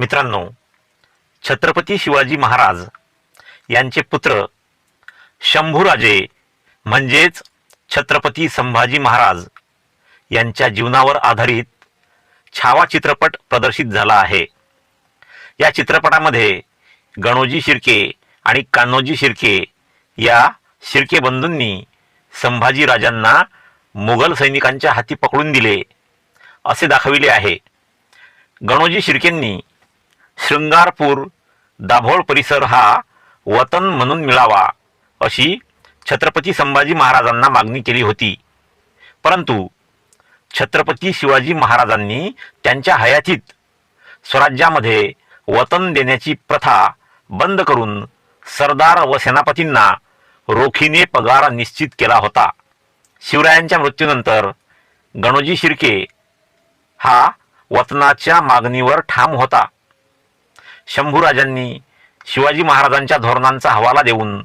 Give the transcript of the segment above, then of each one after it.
मित्रांनो छत्रपती शिवाजी महाराज यांचे पुत्र शंभूराजे म्हणजेच छत्रपती संभाजी महाराज यांच्या जीवनावर आधारित छावा चित्रपट प्रदर्शित झाला आहे. या चित्रपटामध्ये गणोजी शिर्के आणि कान्होजी शिर्के या शिर्के बंधूंनी संभाजी राजांना मुघल सैनिकांच्या हाती पकडून दिले असे दाखविले आहे. गणोजी शिर्केंनी शृंगारपूर दाभोळ परिसर हा वतन म्हणून मिळावा अशी छत्रपती संभाजी महाराजांना मागणी केली होती. परंतु छत्रपती शिवाजी महाराजांनी त्यांच्या हयातीत स्वराज्यामध्ये वतन देण्याची प्रथा बंद करून सरदार व सेनापतींना रोखीने पगार निश्चित केला होता. शिवरायांच्या मृत्यूनंतर गणोजी शिर्के हा वतनाच्या मागणीवर ठाम होता. शंभूराजांनी शिवाजी महाराजांच्या धोरणांचा हवाला देऊन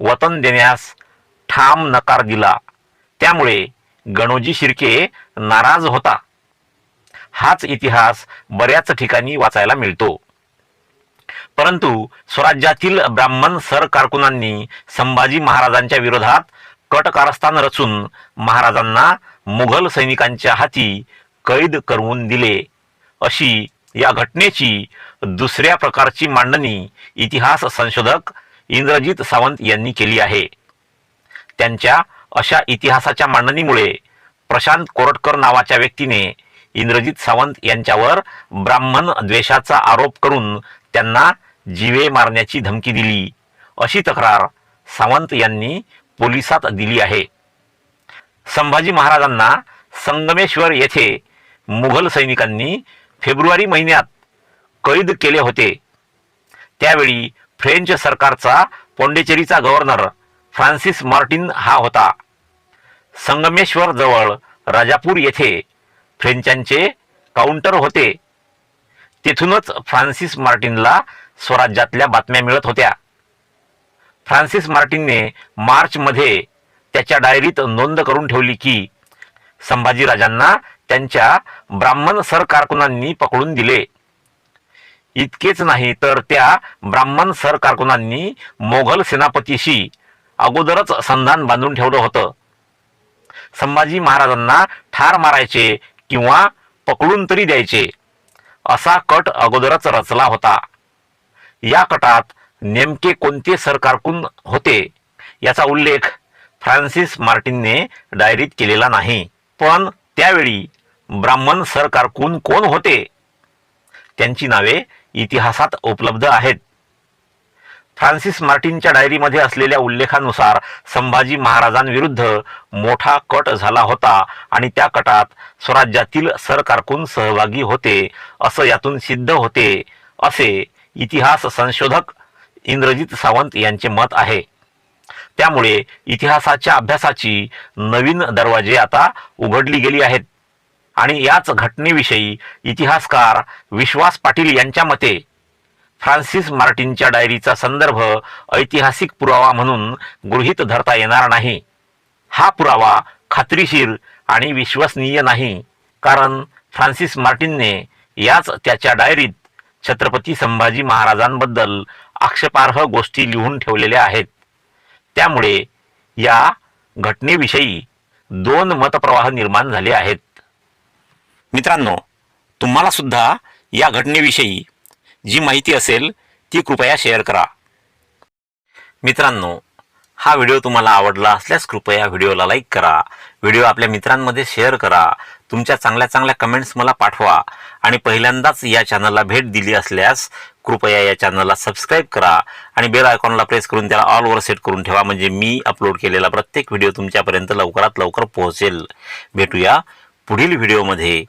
वतन देण्यास ठाम नकार दिला. त्यामुळे गणोजी शिर्के नाराज होता. हाच इतिहास बऱ्याच ठिकाणी वाचायला मिळतो. परंतु स्वराज्यातील ब्राह्मण सर कारकुनांनी संभाजी महाराजांच्या विरोधात कटकारस्थान रचून महाराजांना मुघल सैनिकांच्या हाती कैद करवून दिले अशी या घटनेची दुसऱ्या प्रकारची मांडणी इतिहास संशोधक इंद्रजित सावंत यांनी केली आहे. त्यांच्या अशा इतिहासाच्या मांडणीमुळे प्रशांत कोरटकर नावाच्या व्यक्तीने इंद्रजित सावंत यांच्यावर ब्राह्मण द्वेषाचा आरोप करून त्यांना जीवे मारण्याची धमकी दिली. अशी तक्रार सावंत यांनी पोलिसात दिली आहे. संभाजी महाराजांना संगमेश्वर येथे मुघल सैनिकांनी फेब्रुवारी महिन्यात कैद केले होते. त्यावेळी फ्रेंच सरकारचा पोंडेचेरीचा गव्हर्नर फ्रान्सिस मार्टिन हा होता. संगमेश्वर जवळ राजापूर येथे फ्रेंचांचे काउंटर होते. तेथूनच फ्रान्सिस मार्टिनला स्वराज्यातल्या बातम्या मिळत होत्या. फ्रान्सिस मार्टिनने मार्चमध्ये त्याच्या डायरीत नोंद करून ठेवली की संभाजीराजांना त्यांच्या ब्राह्मण सरकारकुनांनी पकडून दिले. इतकेच नाही तर त्या ब्राह्मण सरकारकुनांनी मोगल मोघल सेनापतीशी अगोदरच संधान बांधून ठेवलं होतं. संभाजी महाराजांना ठार मारायचे किंवा पकडून तरी द्यायचे असा कट अगोदरच रचला होता. या कटात नेमके कोणते सरकारकून होते याचा उल्लेख फ्रान्सिस मार्टिनने डायरीत केलेला नाही. पण त्यावेळी ब्राह्मण सरकारकून कोण होते? त्यांची नावे इतिहासात उपलब्ध आहेत. फ्रान्सिस मार्टिनच्या डायरीमध्ये असलेल्या उल्लेखानुसार संभाजी महाराजांविरुद्ध मोठा कट झाला होता आणि त्या कटात स्वराज्यातील सरकारकून सहभागी होते असं यातून सिद्ध होते असे इतिहास संशोधक इंद्रजित सावंत यांचे मत आहे. त्यामुळे इतिहासाच्या अभ्यासाची नवीन दरवाजे आता उघडली गेली आहेत. आणि याच घटनेविषयी इतिहासकार विश्वास पाटील यांच्या मते फ्रान्सिस मार्टिनच्या डायरीचा संदर्भ ऐतिहासिक पुरावा म्हणून गृहीत धरता येणार नाही. हा पुरावा खात्रीशीर आणि विश्वसनीय नाही कारण फ्रान्सिस मार्टिनने याच त्याच्या डायरीत छत्रपती संभाजी महाराजांबद्दल आक्षेपार्ह गोष्टी लिहून ठेवलेल्या आहेत. त्यामुळे या घटनेविषयी दोन मतप्रवाह निर्माण झाले आहेत. मित्रांनो तुम्हाला सुद्धा या घटनेविषयी जी माहिती असेल ती कृपया शेअर करा. मित्रांनो हा व्हिडिओ तुम्हाला आवडला असल्यास कृपया व्हिडिओला लाईक करा व्हिडिओ आपल्या मित्रांमध्ये शेअर करा तुमच्या चांगल्या चांगल्या कमेंट्स मला पाठवा आणि पहिल्यांदाच या चॅनलला भेट दिली असल्यास कृपया या चॅनलला सबस्क्राईब करा आणि बेल आयकॉनला प्रेस करून त्याला ऑलवर सेट करून ठेवा म्हणजे मी अपलोड केलेला प्रत्येक व्हिडिओ तुमच्यापर्यंत लवकरात लवकर पोहोचेल. भेटूया पुढील व्हिडिओमध्ये